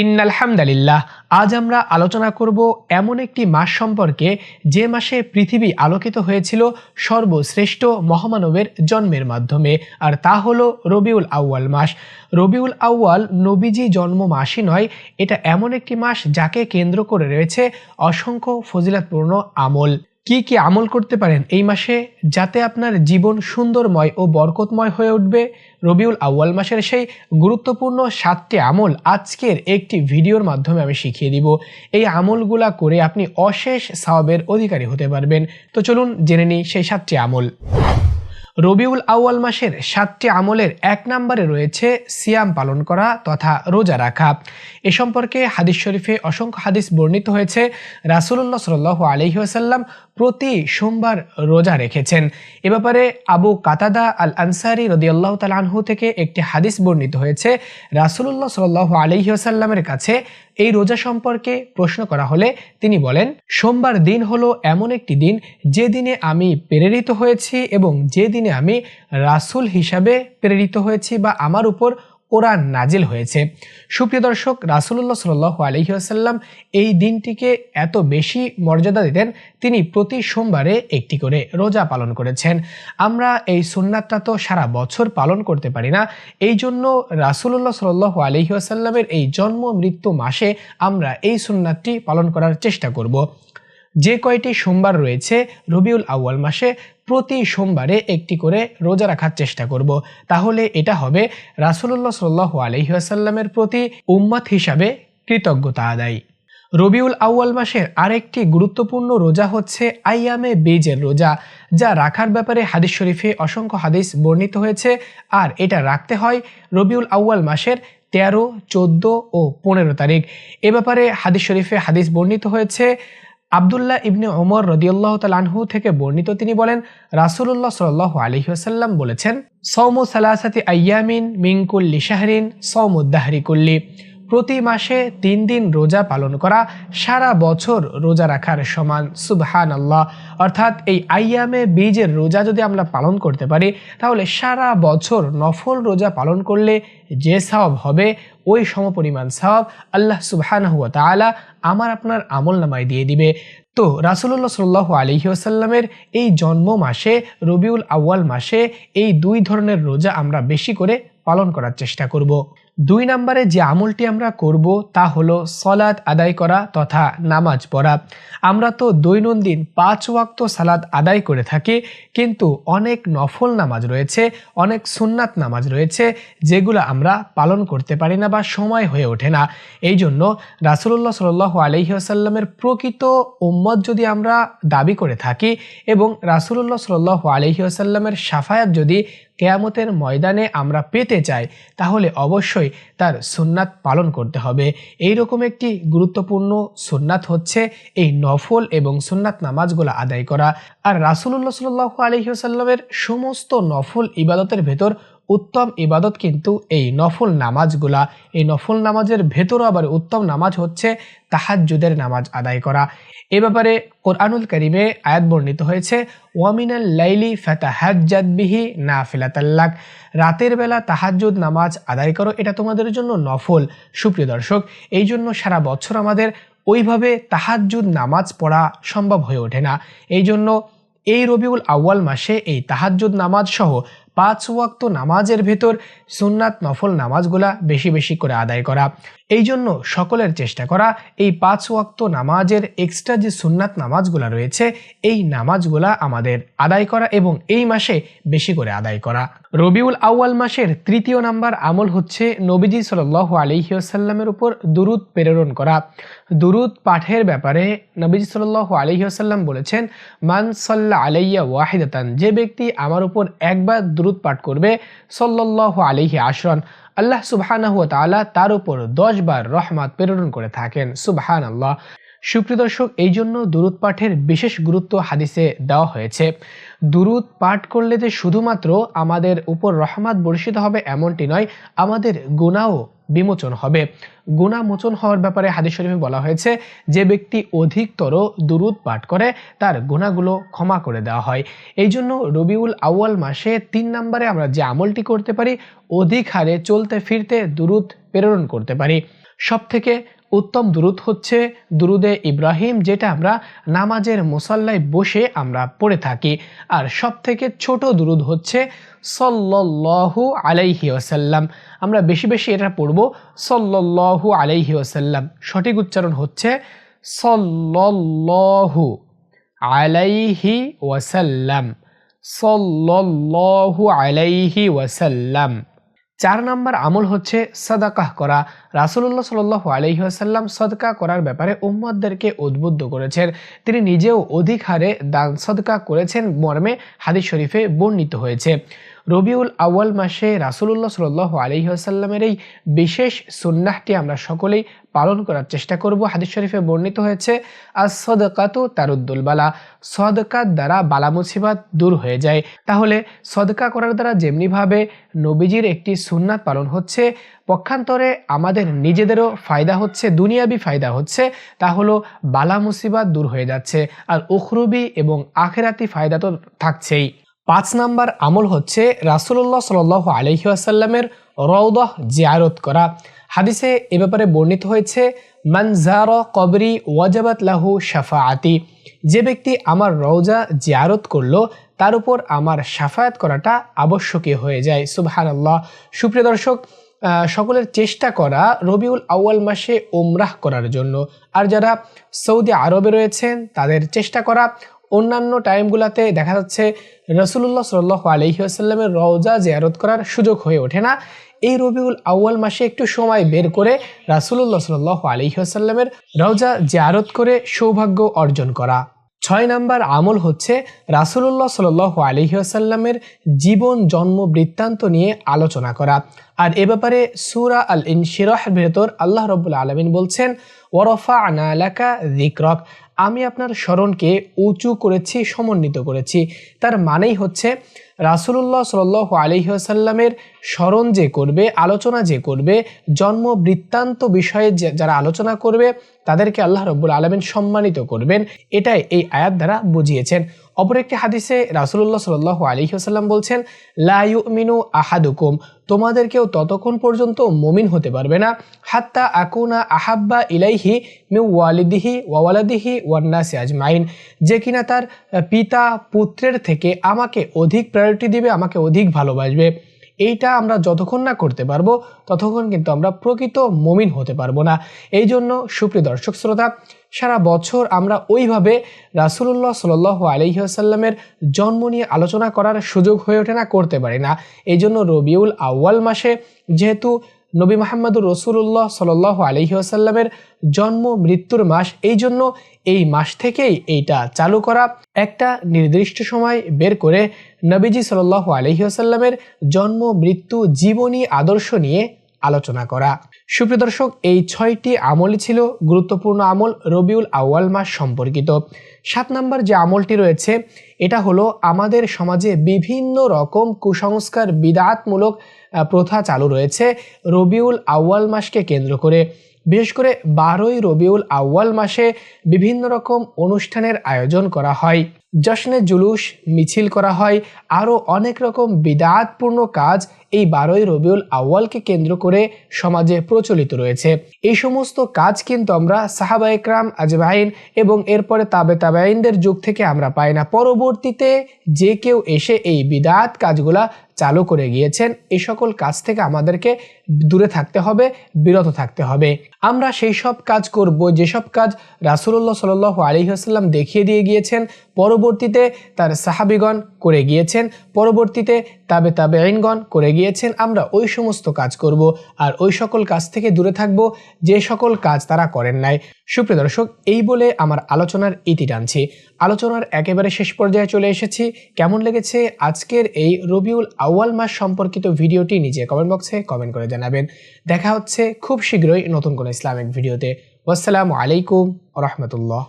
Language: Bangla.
ইন্নালহামদালিল্লাহ, আজ আমরা আলোচনা করব এমন একটি মাস সম্পর্কে যে মাসে পৃথিবী আলোকিত হয়েছিল সর্বশ্রেষ্ঠ মহামানবের জন্মের মাধ্যমে, আর তা হলো রবিউল আউয়াল মাস। রবিউল আউয়াল নবীজি জন্ম মাসই নয়, এটা এমন একটি মাস যাকে কেন্দ্র করে রয়েছে অসংখ্য ফজিলাতপূর্ণ আমল। কি কি আমল করতে পারেন এই মাসে যাতে আপনার জীবন সুন্দরময় ও বরকতময় হয়ে উঠবে? রবিউল আউয়াল মাসের সেই গুরুত্বপূর্ণ সাতটি আমল আজকের একটি ভিডিওর মাধ্যমে আমি শিখিয়ে দিব। এই আমলগুলা করে আপনি অশেষ সাওয়াবের অধিকারী হতে পারবেন। তো চলুন জেনে নিই সেই সাতটি আমল। রবিউল আউয়াল মাসের সাতটি আমলের এক নম্বরে রয়েছে সিয়াম পালন করা তথা রোজা রাখা। এ সম্পর্কে হাদিস শরীফে অসংখ্য হাদিস বর্ণিত হয়েছে। রাসুল্লাহ সাল আলহিহাসাল্লাম প্রতি সোমবার রোজা রেখেছেন। এ ব্যাপারে আবু কাতাদা আল আনসারি রদিয়াল্লাহ তালাহু থেকে একটি হাদিস বর্ণিত হয়েছে। রাসুল্লাহ সাল আলহিহাসাল্লামের কাছে এই রোজা সম্পর্কে প্রশ্ন করা হলে তিনি বলেন, সোমবার দিন হলো এমন একটি দিন যে দিনে আমি প্রেরিত হয়েছি এবং যে দিনে আমি রাসুল হিসাবে প্রেরিত হয়েছি বা আমার উপর কোরআন নাজিল হয়েছে। সুপ্রিয় দর্শক রাসুল্লাহ সাল আলহিহাসাল্লাম এই দিনটিকে এত বেশি মর্যাদা দিতেন, তিনি প্রতি সোমবারে একটি করে রোজা পালন করেছেন। আমরা এই সুন্নাতটা তো সারা বছর পালন করতে পারি না, এই জন্য রাসুল্লাহ সাল আলহিহাসাল্লামের এই জন্ম, মৃত্যু মাসে আমরা এই সুন্নাতটি পালন করার চেষ্টা করব। যে কয়টি সোমবার রয়েছে রবিউল আউয়াল মাসে, প্রতি সোমবারে একটি করে রোজা রাখার চেষ্টা করব। তাহলে এটা হবে রাসুল্লাহ সাল্লাহ আলহিহাসাল্লামের প্রতি উম্মাত হিসাবে কৃতজ্ঞতা আদায়। রবিউল আউয়াল মাসের আরেকটি গুরুত্বপূর্ণ রোজা হচ্ছে আইয়ামে বেজের রোজা, যা রাখার ব্যাপারে হাদিস শরীফে অসংখ্য হাদিস বর্ণিত হয়েছে, আর এটা রাখতে হয় রবিউল আউয়াল মাসের তেরো, চোদ্দ ও পনেরো তারিখ। এ ব্যাপারে হাদিস শরীফে হাদিস বর্ণিত হয়েছে আবদুল্লাহ ইবনে ওমর রদিউল্লাহ তালানহু থেকে বর্ণিত তিনি বলেন রাসুল্লাহ সাল আলহিহাসাল্লাম বলেছেন, সৌমু সালাসাতি আয়ামিন মিঙ্কুল্লি শাহরিন সৌমুদ্দাহরি কুল্লি। প্রতি মাসে তিন দিন রোজা পালন করা সারা বছর রোজা রাখার সমান সুবহান আল্লাহ অর্থাৎ এই আইয়ামে বীজের রোজা যদি আমরা পালন করতে পারি, তাহলে সারা বছর নফল রোজা পালন করলে যে সওয়াব হবে, ওই সমপরিমাণ সওয়াব আল্লাহ সুবহান হুয়া তালা আমার আপনার আমল নামায় দিয়ে দিবে। তো রাসুল্লাহ সাল্লাহ আলহিউসাল্লামের এই জন্ম মাসে, রবিউল আউয়াল মাসে এই দুই ধরনের রোজা আমরা বেশি করে পালন করার চেষ্টা করব। দুই নম্বরে যে আমলটি আমরা করব তা হলো সলাদ আদায় করা তথা নামাজ পড়া। আমরা তো দৈনন্দিন পাঁচ ওয়াক্ত সালাদ আদায় করে থাকি, কিন্তু অনেক নফল নামাজ রয়েছে, অনেক সুন্নাত নামাজ রয়েছে, যেগুলো আমরা পালন করতে পারি না বা সময় হয়ে ওঠে না। এই জন্য রাসুল্লাহ সাল আলহিহাসাল্লামের প্রকৃত উম্মত যদি আমরা দাবি করে থাকি এবং রাসুল্লাহ সাল আলহিহাসাল্লামের সাফায়াত যদি কেয়ামতের ময়দানে আমরা পেতে চাই, তাহলে অবশ্যই তার সুন্নাত পালন করতে হবে। এই রকম একটি গুরুত্বপূর্ণ সুন্নাত হচ্ছে এই নফল এবং সুন্নাত নামাজগুলো আদায় করা। আর রাসুল্লাহ সাল্লু আলহিহসাল্লামের সমস্ত নফল ইবাদতের ভেতর উত্তম ইবাদত কিন্তু এই নফল নামাজগুলা। এই নফল নামাজের ভেতরও আবার উত্তম নামাজ হচ্ছে তাহাজুদের নামাজ আদায় করা। এ ব্যাপারে কোরআনুল করিমে আয়াত বর্ণিত হয়েছে ওয়ামিনাল লাইলি ফাতাহাজ্জাদ বিহি না ফিলাতাল্লাক রাতের বেলা তাহাজুদ নামাজ আদায় করো, এটা তোমাদের জন্য নফল। সুপ্রিয় দর্শক এই জন্য সারা বছর আমাদের ওইভাবে তাহাজুদ নামাজ পড়া সম্ভব হয়ে ওঠে না। এই জন্য এই রবিউল আউয়াল মাসে এই তাহাজুদ নামাজ সহ পাঁচ ওয়াক্ত নামাজের ভেতর সুন্নাত নফল নামাজগুলা বেশি বেশি করে আদায় করা। এই জন্য সকলের চেষ্টা করা এই পাঁচ ওয়াক্ত নামাজের এক্সট্রা যে সুন্নাত নামাজগুলা রয়েছে, এই নামাজগুলা আমাদের আদায় করা এবং এই মাসে বেশি করে আদায় করা। রবিউল আউয়াল মাসের তৃতীয় নাম্বার আমল হচ্ছে নবীজি সাল আলিহাসাল্লামের উপর দুরুদ প্রেরণ করা। দুরুদ পাঠের ব্যাপারে নবীজি সাল আলিহাসাল্লাম বলেছেন, মান সাল্লাহ আলাইয়া ওয়াহিদাতান, যে ব্যক্তি আমার উপর একবার দুরুদ পাঠ করবে সল্লাহ আলিহি আসন আল্লাহ সুবহানাহ তালা তার উপর দশ বার রহমাত প্রেরণ করে থাকেন। সুবহান আল্লাহ সুপ্রিয় দর্শক, এই জন্য দুরুদ পাঠের বিশেষ গুরুত্ব হাদিসে দেওয়া হয়েছে। দুরুদ পাঠ করলে যে শুধুমাত্র আমাদের উপর রহমাত বর্ষিত হবে এমনটি নয়, আমাদের গুণাও বিমোচন হবে। গুণা মোচন হওয়ার ব্যাপারে হাদিস শরীফে বলা হয়েছে, যে ব্যক্তি অধিকতর দুরুদ পাঠ করে, তার গুণাগুলো ক্ষমা করে দেওয়া হয়। এই জন্য রবিউল আউয়াল মাসে তিন নম্বরে আমরা যে আমলটি করতে পারি, অধিক হারে চলতে ফিরতে দুরুদ প্রেরণ করতে পারি। সব থেকে উত্তম দুরুদ হচ্ছে দুরুদে ইব্রাহিম, যেটা আমরা নামাজের মুসাল্লায় বসে আমরা পড়ে থাকি। আর সব থেকে ছোট দুরুদ হচ্ছে সল্লু আলাইহি ওসাল্লাম আমরা বেশি বেশি এটা পড়ব সল্লু আলাইহি ওসাল্লাম সঠিক উচ্চারণ হচ্ছে সল্লু আলাইহি ওয়াসাল্লাম। সল্লু আলাইহি ওয়াসাল্লাম। চার নাম্বার আমল হচ্ছে সদাকাহ করা। রাসুল্লাহ সাল আলহিহাসাল্লাম সদকা করার ব্যাপারে উম্মদদেরকে উদ্বুদ্ধ করেছেন। তিনি নিজেও অধিক হারে দান সদকা করেছেন, মর্মে হাদিস শরীফে বর্ণিত হয়েছে। রবিউল আউয়াল মাসে রাসুলুল্লাহ সাল আলহিহাসাল্লামের এই বিশেষ সুন্নাহটি আমরা সকলেই পালন করার চেষ্টা করব। হাদিস শরীফে বর্ণিত হয়েছে আর সদকাতু তারুদ্দুল বালা সদকার দ্বারা বালা মুসিবাত দূর হয়ে যায়। তাহলে সদকা করার দ্বারা যেমনিভাবে নবীজির একটি সুন্নাত পালন হচ্ছে, পক্ষান্তরে আমাদের নিজেদেরও ফায়দা হচ্ছে, দুনিয়াবি ফায়দা হচ্ছে, তা হলো বালা মুসিবাত দূর হয়ে যাচ্ছে, আর উখরুবি এবং আখেরাতি ফায়দা তো থাকছেই। পাঁচ নাম্বার আমল হচ্ছে রাসুল্লাহ সাল আলহিহাসাল্লামের রৌদহ জিয়ারত করা। হাদিসে এ ব্যাপারে বর্ণিত হয়েছে মানজার কবরি ওয়াজাবাত লাহু শাফাআতি যে ব্যক্তি আমার রওজা জিয়ারত করল, তার উপর আমার সাফায়াত করাটা আবশ্যকীয় হয়ে যায়। সুবহান আল্লাহ সুপ্রিয় দর্শক সকলের চেষ্টা করা রবিউল আউয়াল মাসে ওমরাহ করার জন্য। আর যারা সৌদি আরবে রয়েছেন, তাদের চেষ্টা করা অন্যান্য টাইমগুলোতে দেখা যাচ্ছে রসুল্লাহ সাল আলহিহাসাল্লামের রওজা জিয়ারত করার সুযোগ হয়ে ওঠে না। এই রবিউল আউ্য়াল মাসে একটু সময় বের করে রাসুল্লাহ সাল আলহিহাসাল্লামের রওজা জিয়ারত করে সৌভাগ্য অর্জন করা। ছয় নাম্বার আমল হচ্ছে রাসুল্লাহ সাল আলহিহাসাল্লামের জীবন জন্ম বৃত্তান্ত নিয়ে আলোচনা করা। আর এ ব্যাপারে সুরা আল ইনশিরাহ ভেতর আল্লাহ রবুল্লা আলমিন বলছেন ওরফা আনালাকা জিক্রক আমি আপনার স্মরণকে উঁচু করেছি, সমন্বিত করেছি। তার মানেই হচ্ছে, রাসুলুল্লাহ সাল আলিহাসাল্লামের স্মরণ যে করবে, আলোচনা যে করবে, জন্ম বৃত্তান্ত বিষয়ে যারা আলোচনা করবে, তাদেরকে আল্লাহ রব্বুল আলমেন সম্মানিত করবেন। এটাই এই আয়াত দ্বারা বুঝিয়েছেন। অপর একটি হাদিসে রাসুল্লাহ সাল আলহিহাসাল্লাম বলছেন লাইউ মিনু আহাদুকুম তোমাদের কেউ ততক্ষণ পর্যন্ত মমিন হতে পারবে না, হাত্তা আকুনা আহাব্বা ইলাইহি মিউ ওয়ালিদিহি ওয়ালাদিহি ওয়ান্নাসি আজমাইন, যে কিনা তার পিতা পুত্রের থেকে আমাকে অধিক প্রায়োরিটি দিবে, আমাকে অধিক ভালোবাসবে। এইটা আমরা যতক্ষণ না করতে পারব, ততক্ষণ কিন্তু আমরা প্রকৃত মমিন হতে পারব না। এই জন্য সুপ্রিয় দর্শক শ্রোতা, সারা বছর আমরা ওইভাবে রাসুলুল্লাহ সাল আলহিহাসাল্লামের জন্ম নিয়ে আলোচনা করার সুযোগ হয়ে ওঠে না, করতে পারি না। এই জন্য রবিউল আউ্য়াল মাসে যেহেতু নবী মাহমুদুর রসুল্লাহ সাল আলহিহাসাল্লামের জন্ম, মৃত্যুর মাস, এই জন্য এই মাস থেকেই এইটা চালু করা একটা নির্দিষ্ট সময় বের করে নবীজি সাল আলহিহাসাল্লামের জন্ম, মৃত্যু, জীবনী, আদর্শ নিয়ে আলোচনা করা। সুপ্রিয় দর্শক, এই ছয়টি আমলই ছিল গুরুত্বপূর্ণ আমল রবিউল আউয়াল মাস সম্পর্কিত। সাত নাম্বার যে আমলটি রয়েছে, এটা হলো আমাদের সমাজে বিভিন্ন রকম কুসংস্কার বিদাতমূলক প্রথা চালু রয়েছে রবিউল আউয়াল মাসকে কেন্দ্র করে। বিশেষ করে বারোই রবিউল আউয়াল মাসে বিভিন্ন রকম অনুষ্ঠানের আয়োজন করা হয়। জশ্নে জুলুস মিছিল করা হয়। আরও অনেক রকম বিদাতপূর্ণ কাজ এই বারোই রবিউল আউ্য়ালকে কেন্দ্র করে সমাজে প্রচলিত রয়েছে। এই সমস্ত কাজ কিন্তু আমরা সাহাবা একরাম আজবাইন এবং এরপরে তাবে তাবাইনদের যুগ থেকে আমরা পাই না। পরবর্তীতে যে কেউ এসে এই বিদাত কাজগুলা চালু করে গিয়েছেন এই সকল কাজ থেকে আমাদেরকে দূরে থাকতে হবে, বিরত থাকতে হবে। আমরা সেই সব কাজ করব যেসব কাজ রাসুল্লাহ সাল আলহিহাস্লাম দেখিয়ে দিয়ে গিয়েছেন, পরবর্তীতে তার সাহাবিগণ করে গিয়েছেন, পরবর্তীতে তাবে তাবে আইনগণ করে গিয়েছেন, আমরা ওই সমস্ত কাজ করব আর ওই সকল কাজ থেকে দূরে থাকব, যে সকল কাজ তারা করেন নাই। সুপ্রিয় দর্শক, এই বলে আমার আলোচনার ইতি টানছি। আলোচনার একেবারে শেষ পর্যায়ে চলে এসেছি। কেমন লেগেছে আজকের এই রবিউল আউয়াল মাস সম্পর্কিত ভিডিওটি নিজে কমেন্ট বক্সে কমেন্ট করে জানাবেন। দেখা হচ্ছে খুব শীঘ্রই নতুন কোনো ইসলামিক ভিডিওতে। আসসালামু আলাইকুম রহমতুল্লাহ।